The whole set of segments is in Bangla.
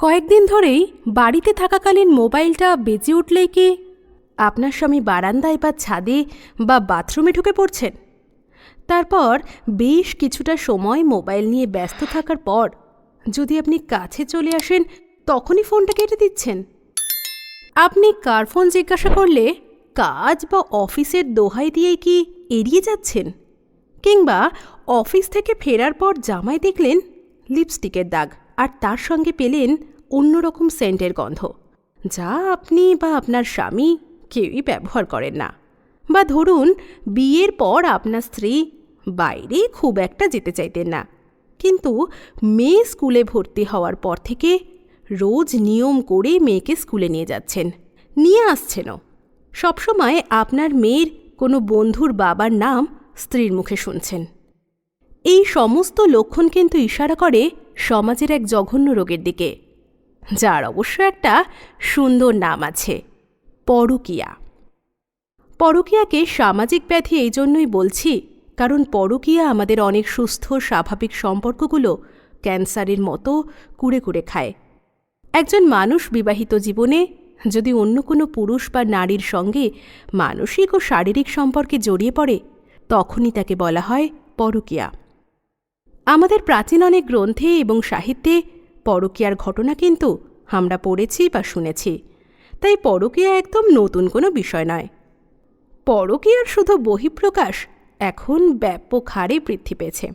কয়েকদিন ধরেই বাড়িতে থাকাকালীন মোবাইলটা বেজে উঠলেই কি? আপনার স্বামী বারান্দায় বা ছাদে বা বাথরুমে ঢুকে পড়ছেন? তারপর বেশ কিছুটা সময় মোবাইল নিয়ে ব্যস্ত থাকার পর যদি আপনি কাছে চলে আসেন, তখনই ফোনটা কেটে দিচ্ছেন। আপনি কার ফোন জিজ্ঞাসা করলে কাজ বা অফিসের দোহাই দিয়ে কি এড়িয়ে যাচ্ছেন? কিংবা অফিস থেকে ফেরার পর জামায় দেখলেন লিপস্টিকের দাগ। আর তার সঙ্গে পেলেন অন্যরকম সেন্টের গন্ধ, যা আপনি বা আপনার স্বামী কেউই ব্যবহার করেন না। বা ধরুন, বিয়ের পর আপনার স্ত্রী বাইরে খুব একটা যেতে চাইতেন না, কিন্তু মেয়ে স্কুলে ভর্তি হওয়ার পর থেকে রোজ নিয়ম করে মেয়েকে স্কুলে নিয়ে যাচ্ছেন, নিয়ে আসছেনও। সবসময় আপনার মেয়ের কোনো বন্ধুর বাবার নাম স্ত্রীর মুখে শুনছেন। এই সমস্ত লক্ষণ কিন্তু ইশারা করে সমাজের এক জঘন্য রোগের দিকে, যার অবশ্য একটা সুন্দর নাম আছে, পরকিয়া। পরকিয়াকে সামাজিক ব্যাধি এই জন্যই বলছি, কারণ পরকিয়া আমাদের অনেক সুস্থ, স্বাভাবিক সম্পর্কগুলো ক্যান্সারের মতো কুড়ে কুড়ে খায়। একজন মানুষ বিবাহিত জীবনে যদি অন্য কোনো পুরুষ বা নারীর সঙ্গে মানসিক ও শারীরিক সম্পর্কে জড়িয়ে পড়ে, তখনই তাকে বলা হয় পরকিয়া। আমাদের প্রাচীন অনেক গ্রন্থে এবং সাহিত্যে পরকীয়ার ঘটনা কিন্তু আমরা পড়েছি বা শুনেছি। তাই পরকীয়া একদম নতুন কোনো বিষয় নয়। পরকীয়ার শুধু বহিঃপ্রকাশ এখন ব্যাপক হারে বৃদ্ধি পেয়েছে।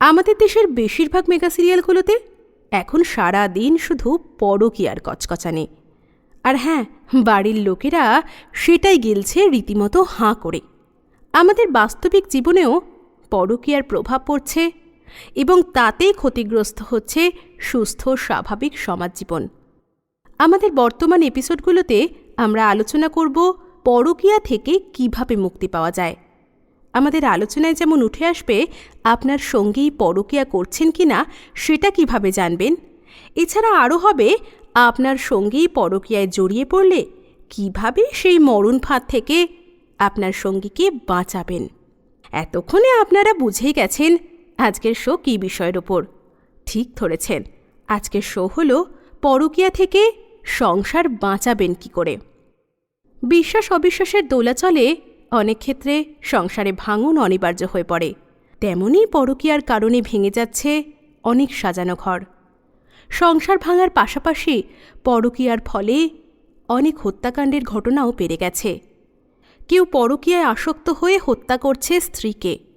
আমাদের দেশের বেশিরভাগ মেগা সিরিয়ালগুলোতে এখন সারা দিন শুধু পরকীয়ার কচকচানি। আর হ্যাঁ বাড়ির লোকেরা সেটাই গিলছে রীতিমতো হাঁ করে। আমাদের বাস্তবিক জীবনেও পরকীয়ার প্রভাব পড়ছে এবং তাতেই ক্ষতিগ্রস্ত হচ্ছে সুস্থ, স্বাভাবিক সমাজ জীবন আমাদের বর্তমান এপিসোডগুলোতে আমরা আলোচনা করব পরকীয়া থেকে কীভাবে মুক্তি পাওয়া যায়। আমাদের আলোচনায় যেমন উঠে আসবে, আপনার সঙ্গেই পরকীয়া করছেন কি না সেটা কীভাবে জানবেন? এছাড়া আরও হবে, আপনার সঙ্গেই পরকীয়ায় জড়িয়ে পড়লে কীভাবে সেই মরণ ফাঁদ থেকে আপনার সঙ্গীকে বাঁচাবেন? এতক্ষণে আপনারা বুঝেই গেছেন আজকের শো কী বিষয়ের ওপর? ঠিক ধরেছেন। আজকের শো হল, পরকীয়া থেকে সংসার বাঁচাবেন কি করে? বিশ্বাস অবিশ্বাসের দোলাচলে অনেক ক্ষেত্রে সংসারে ভাঙন অনিবার্য হয়ে পড়ে। তেমনই পরকীয়ার কারণে ভেঙে যাচ্ছে অনেক সাজানো ঘর। সংসার ভাঙার পাশাপাশি পরকিয়ার ফলে অনেক হত্যাকাণ্ডের ঘটনাও বেড়ে গেছে। কেউ পরকীয়ায় আসক্ত হয়ে হত্যা করছে স্ত্রীকে।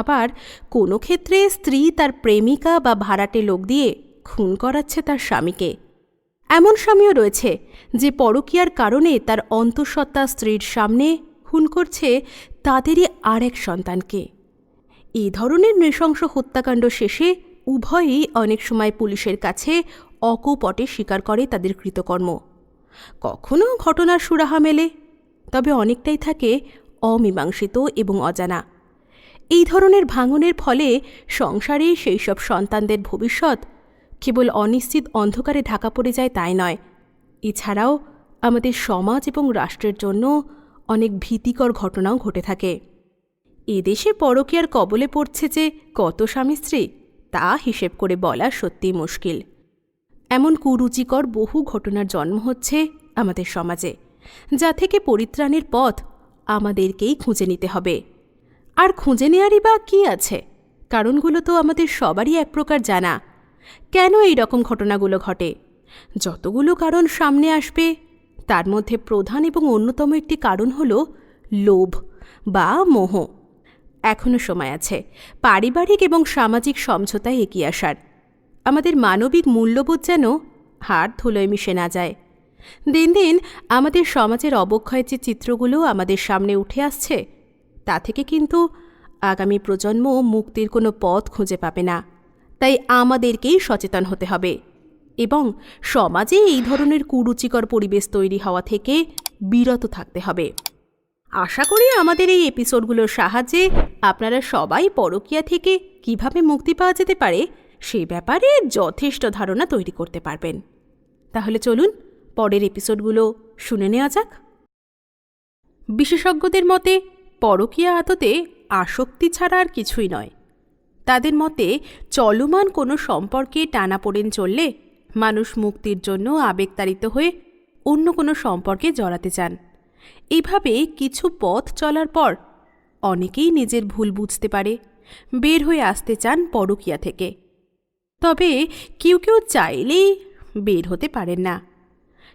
আবার কোনো ক্ষেত্রে স্ত্রী তার প্রেমিকা বা ভাড়াটে লোক দিয়ে খুন করাচ্ছে তার স্বামীকে। এমন স্বামীও রয়েছে যে পরকীয়ার কারণে তার অন্তঃসত্ত্বা স্ত্রীর সামনে খুন করছে তাদেরই আরেক সন্তানকে। এই ধরনের নৃশংস হত্যাকাণ্ড শেষে উভয়ই অনেক সময় পুলিশের কাছে অকপটে স্বীকার করে তাদের কৃতকর্ম। কখনো ঘটনার সুরাহা মেলে, তবে অনেকটাই থাকে অমীমাংসিত এবং অজানা। এই ধরনের ভাঙনের ফলে সংসারে সেই সব সন্তানদের ভবিষ্যৎ কেবল অনিশ্চিত অন্ধকারে ঢাকা পড়ে যায় তাই নয়। এছাড়াও আমাদের সমাজ এবং রাষ্ট্রের জন্য অনেক ভীতিকর ঘটনাও ঘটে থাকে। এদেশে পরকীয়ার কবলে পড়ছে যে কত স্বামী স্ত্রী, তা হিসেব করে বলা সত্যি মুশকিল। এমন কুরুচিকর বহু ঘটনার জন্ম হচ্ছে আমাদের সমাজে, যা থেকে পরিত্রাণের পথ আমাদেরকেই খুঁজে নিতে হবে। আর খুঁজে নেয়ারই বা কী আছে? কারণগুলো তো আমাদের সবারই এক প্রকার জানা। কেন এই রকম ঘটনাগুলো ঘটে? যতগুলো কারণ সামনে আসবে, তার মধ্যে প্রধান এবং অন্যতম একটি কারণ হল লোভ বা মোহ। এখনও সময় আছে। পারিবারিক এবং সামাজিক সমঝোতায় এগিয়ে আসার। আমাদের মানবিক মূল্যবোধ যেন হাত ধুলোয় মিশে না যায়। দিন দিন আমাদের সমাজের অবক্ষয়ের যে চিত্রগুলো আমাদের সামনে উঠে আসছে তা থেকে কিন্তু আগামী প্রজন্ম মুক্তির কোনো পথ খুঁজে পাবে না। তাই আমাদেরকেই সচেতন হতে হবে এবং সমাজে এই ধরনের কুরুচিকর পরিবেশ তৈরি হওয়া থেকে বিরত থাকতে হবে। আশা করি আমাদের এই এপিসোডগুলোর সাহায্যে আপনারা সবাই পরকীয়া থেকে কীভাবে মুক্তি পাওয়া যেতে পারে সেই ব্যাপারে যথেষ্ট ধারণা তৈরি করতে পারবেন। তাহলে চলুন পরের এপিসোডগুলো শুনে নেওয়া যাক। বিশেষজ্ঞদের মতে পরকীয়া আদতে আসক্তি ছাড়া আর কিছুই নয়। তাদের মতে চলমান কোনো সম্পর্কে টানাপোড়েন চললে মানুষ মুক্তির জন্য আবেগতাড়িত হয়ে অন্য কোনো সম্পর্কে জড়াতে চান। এভাবে কিছু পথ চলার পর অনেকেই নিজের ভুল বুঝতে পারে, বের হয়ে আসতে চান পরকিয়া থেকে। তবে কেউ কেউ চাইলেই বের হতে পারেন না।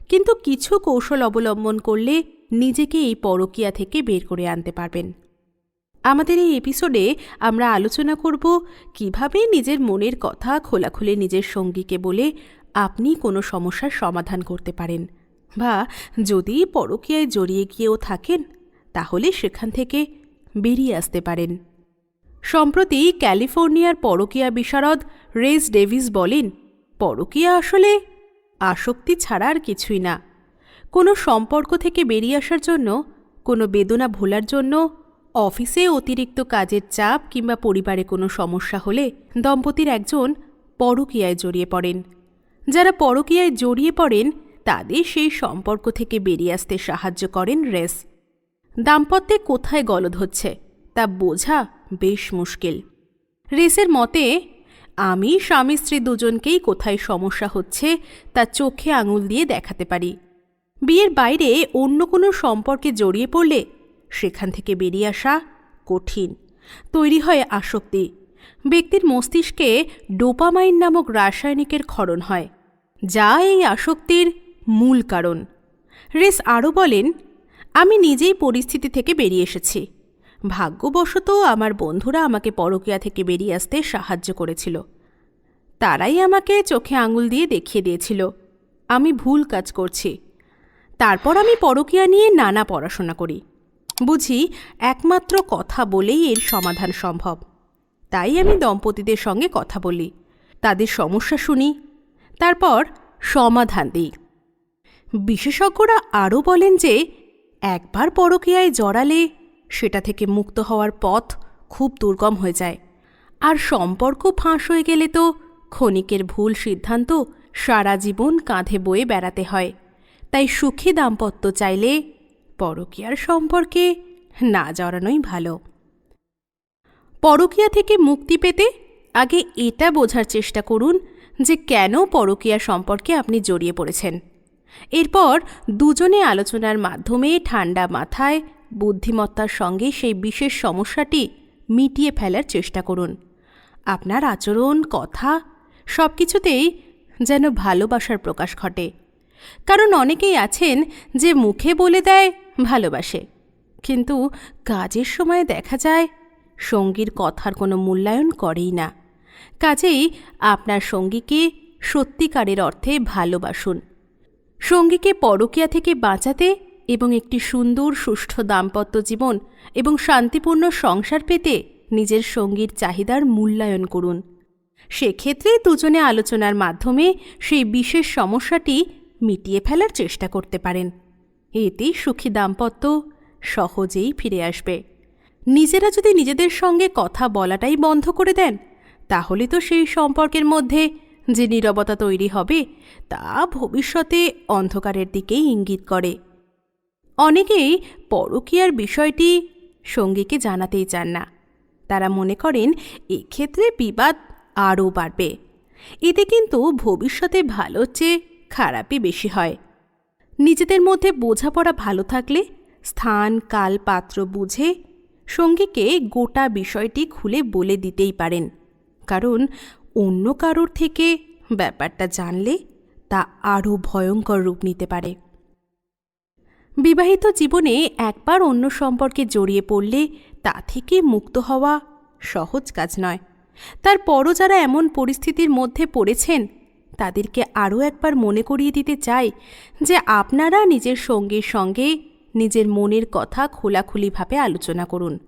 কিন্তু কিছু কৌশল অবলম্বন করলে নিজেকে এই পরকিয়া থেকে বের করে আনতে পারবেন। আমাদের এই এপিসোডে আমরা আলোচনা করব কীভাবে নিজের মনের কথা খোলাখুলে নিজের সঙ্গীকে বলে আপনি কোনো সমস্যার সমাধান করতে পারেন বা যদি পরকীয়ায় জড়িয়ে গিয়েও থাকেন, তাহলে সেখান থেকে বেরিয়ে আসতে পারেন। সম্প্রতি ক্যালিফোর্নিয়ার পরকীয়া বিশারদ রেস ডেভিস বলেন, পরকীয়া আসলে আসক্তি ছাড়া আর কিছুই না। সম্পর্ক থেকে বেরিয়ে আসার জন্য, কোনো বেদনা ভোলার জন্য, অফিসে অতিরিক্ত কাজের চাপ কিংবা পরিবারে কোনো সমস্যা হলে দম্পতির একজন পরকীয়ায় জড়িয়ে পড়েন। যারা পরকীয়ায় জড়িয়ে পড়েন, তাদের সেই সম্পর্ক থেকে বেরিয়ে আসতে সাহায্য করেন রেস। দাম্পত্যে কোথায় গলদ হচ্ছে, তা বোঝা বেশ মুশকিল। রেসের মতে, আমি স্বামী স্ত্রী দুজনকেই কোথায় সমস্যা হচ্ছে, তা চোখে আঙুল দিয়ে দেখাতে পারি। বিয়ের বাইরে অন্য কোনো সম্পর্কে জড়িয়ে পড়লে সেখান থেকে বেরিয়ে আসা কঠিন। তৈরি হয় আসক্তি। ব্যক্তির মস্তিষ্কে ডোপামাইন নামক রাসায়নিকের ক্ষরণ হয়, যা এই আসক্তির মূল কারণ। রেস আরও বলেন, আমি নিজেই পরিস্থিতি থেকে বেরিয়ে এসেছি। ভাগ্যবশত আমার বন্ধুরা আমাকে পরকীয়া থেকে বেরিয়ে আসতে সাহায্য করেছিল। তারাই আমাকে চোখে আঙুল দিয়ে দেখিয়ে দিয়েছিল। আমি ভুল কাজ করছি। তারপর আমি পরকীয়া নিয়ে নানা পড়াশোনা করি। বুঝি একমাত্র কথা বলেই এর সমাধান সম্ভব। তাই আমি দম্পতিদের সঙ্গে কথা বলি, তাদের সমস্যা শুনি, তারপর সমাধান দিই। বিশেষজ্ঞরা আরও বলেন যে, একবার পরকীয়ায় জড়ালে সেটা থেকে মুক্ত হওয়ার পথ খুব দুর্গম হয়ে যায়। আর সম্পর্ক ফাঁস হয়ে গেলে তো ক্ষণিকের ভুল সিদ্ধান্ত সারা জীবন কাঁধে বয়ে বেড়াতে হয়। তাই সুখী দাম্পত্য চাইলে পরকীয়ার সম্পর্কে না জড়ানোই ভালো। পরকীয়া থেকে মুক্তি পেতে আগে এটা বোঝার চেষ্টা করুন যে কেন পরকীয়া সম্পর্কে আপনি জড়িয়ে পড়েছেন। এরপর দুজনে আলোচনার মাধ্যমে ঠান্ডা মাথায় বুদ্ধিমত্তার সঙ্গে সেই বিশেষ সমস্যাটি মিটিয়ে ফেলার চেষ্টা করুন। আপনার আচরণ, কথা সব কিছুতেই যেন ভালোবাসার প্রকাশ ঘটে। কারণ অনেকেই আছেন যে মুখে বলে দেয়, ভালোবাসে। কিন্তু কাজের সময় দেখা যায়, সঙ্গীর কথার কোনো মূল্যায়ন করেই না। কাজেই আপনার সঙ্গীকে সত্যিকারের অর্থে ভালোবাসুন। সঙ্গীকে পরকিয়া থেকে বাঁচাতে এবং একটি সুন্দর, সুষ্ঠু দাম্পত্য জীবন এবং শান্তিপূর্ণ সংসার পেতে নিজের সঙ্গীর চাহিদার মূল্যায়ন করুন। সেক্ষেত্রে দুজনে আলোচনার মাধ্যমে সেই বিশেষ সমস্যাটি মিটিয়ে ফেলার চেষ্টা করতে পারেন। এতে সুখী দাম্পত্য সহজেই ফিরে আসবে। নিজেরা যদি নিজেদের সঙ্গে কথা বলাটাই বন্ধ করে দেন, তাহলে তো সেই সম্পর্কের মধ্যে যে নীরবতা তৈরি হবে, তা ভবিষ্যতে অন্ধকারের দিকেই ইঙ্গিত করে। অনেকেই পরকীয়ার বিষয়টি সঙ্গীকে জানাতেই চান না। তারা মনে করেন, এক্ষেত্রে বিবাদ আরও বাড়বে। এতে কিন্তু ভবিষ্যতে ভালো চেয়ে খারাপই বেশি হয়। নিজেদের মধ্যে বোঝাপড়া ভালো থাকলে স্থান কাল পাত্র বুঝে সঙ্গীকে গোটা বিষয়টি খুলে বলে দিতেই পারেন। কারণ অন্য কারোর থেকে ব্যাপারটা জানলে তা আরও ভয়ঙ্কর রূপ নিতে পারে। বিবাহিত জীবনে একবার অন্য সম্পর্কে জড়িয়ে পড়লে তা থেকে মুক্ত হওয়া সহজ কাজ নয়। তারপরও যারা এমন পরিস্থিতির মধ্যে পড়েছেন তাদেরকে আরও একবার মনে করিয়ে দিতে চাই যে আপনারা নিজের সঙ্গীর সঙ্গে নিজের মনের কথা খোলাখুলিভাবে আলোচনা করুন।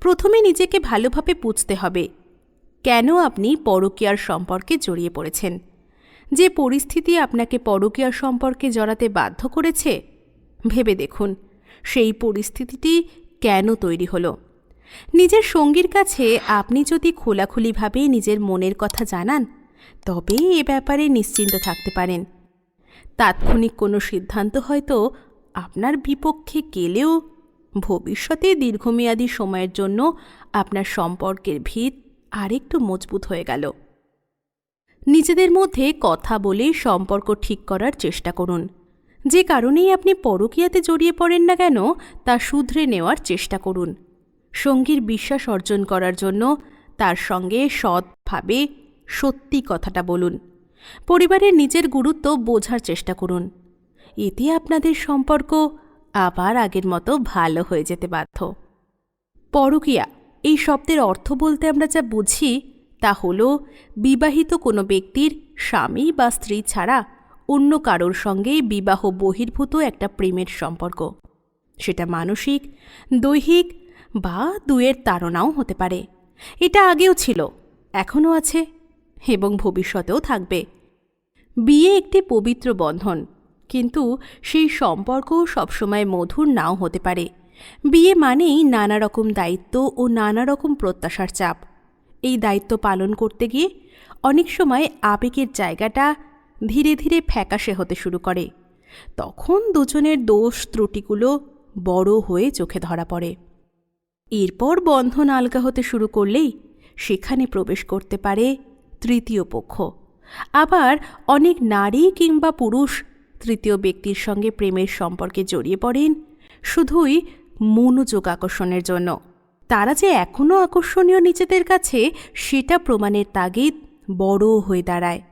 প্রথমে নিজেকে ভালোভাবে বুঝতে হবে কেন আপনি পরকীয়ার সম্পর্কে জড়িয়ে পড়েছেন। যে পরিস্থিতি আপনাকে পরকীয়ার সম্পর্কে জড়াতে বাধ্য করেছে, ভেবে দেখুন, সেই পরিস্থিতিটি কেন তৈরি হলো। নিজের সঙ্গীর কাছে আপনি যদি খোলাখুলিভাবে নিজের মনের কথা জানান তবে এ ব্যাপারে নিশ্চিন্ত থাকতে পারেন। তাৎক্ষণিক কোনো সিদ্ধান্ত হয়তো আপনার বিপক্ষে গেলেও ভবিষ্যতে দীর্ঘমেয়াদী সময়ের জন্য আপনার সম্পর্কের ভিত আরেকটু মজবুত হয়ে গেল। নিজেদের মধ্যে কথা বলে সম্পর্ক ঠিক করার চেষ্টা করুন। যে কারণেই আপনি পরকীয়াতে জড়িয়ে পড়েন না কেন, তা শুধরে নেওয়ার চেষ্টা করুন। সঙ্গীর বিশ্বাস অর্জন করার জন্য তার সঙ্গে সৎভাবে সত্যি কথাটা বলুন। পরিবারের নিজের গুরুত্ব বোঝার চেষ্টা করুন। এতে আপনাদের সম্পর্ক আবার আগের মতো ভালো হয়ে যেতে বাধ্য। পরকীয়া, এই শব্দের অর্থ বলতে আমরা যা বুঝি তা হল বিবাহিত কোনো ব্যক্তির স্বামী বা স্ত্রী ছাড়া অন্য কারোর সঙ্গে বিবাহ বহির্ভূত একটা প্রেমের সম্পর্ক। সেটা মানসিক, দৈহিক বা দুয়ের তাড়নাও হতে পারে। এটা আগেও ছিল, এখনও আছে। এবং ভবিষ্যতেও থাকবে। বিয়ে একটি পবিত্র বন্ধন, কিন্তু সেই সম্পর্কও সবসময় মধুর নাও হতে পারে। বিয়ে মানেই নানা রকম দায়িত্ব ও নানা রকম প্রত্যাশার চাপ। এই দায়িত্ব পালন করতে গিয়ে অনেক সময় আবেগের জায়গাটা ধীরে ধীরে ফ্যাকাশে হতে শুরু করে। তখন দুজনের দোষ ত্রুটিগুলো বড় হয়ে চোখে ধরা পড়ে। এরপর বন্ধন আলগা হতে শুরু করলেই সেখানে প্রবেশ করতে পারে তৃতীয় পক্ষ। আবার অনেক নারী কিংবা পুরুষ তৃতীয় ব্যক্তির সঙ্গে প্রেমের সম্পর্কে জড়িয়ে পড়েন, শুধুই মনোযোগ আকর্ষণের জন্য। তারা যে এখনও আকর্ষণীয় নিজেদের কাছে, সেটা প্রমাণের তাগিদ বড় হয়ে দাঁড়ায়।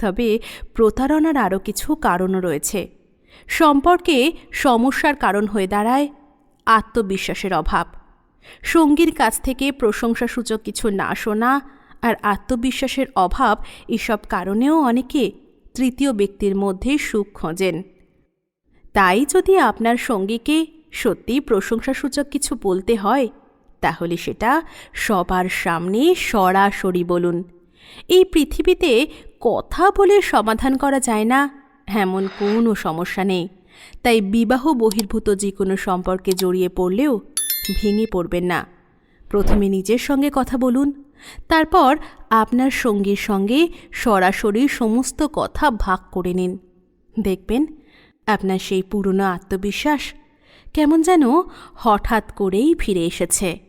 তবে প্রতারণার আরও কিছু কারণও রয়েছে। সম্পর্কে সমস্যার কারণ হয়ে দাঁড়ায় আত্মবিশ্বাসের অভাব। সঙ্গীর কাছ থেকে প্রশংসাসূচক কিছু না শোনা আর আত্মবিশ্বাসের অভাব এসব কারণেও অনেকে তৃতীয় ব্যক্তির মধ্যে সুখ খোঁজেন। তাই যদি আপনার সঙ্গীকে সত্যিই প্রশংসাসূচক কিছু বলতে হয়, তাহলে সেটা সবার সামনে সরাসরি বলুন। এই পৃথিবীতে কথা বলে সমাধান করা যায় না, এমন কোনো সমস্যা নেই। তাই বিবাহ বহির্ভূত যে কোনো সম্পর্কে জড়িয়ে পড়লেও ভেঙে পড়বেন না। প্রথমে নিজের সঙ্গে কথা বলুন তারপর আপনার সঙ্গীর সঙ্গে সরাসরি সমস্ত কথা ভাগ করে নিন। দেখবেন আপনার সেই পুরনো আত্মবিশ্বাস কেমন যেন হঠাৎ করেই ফিরে এসেছে।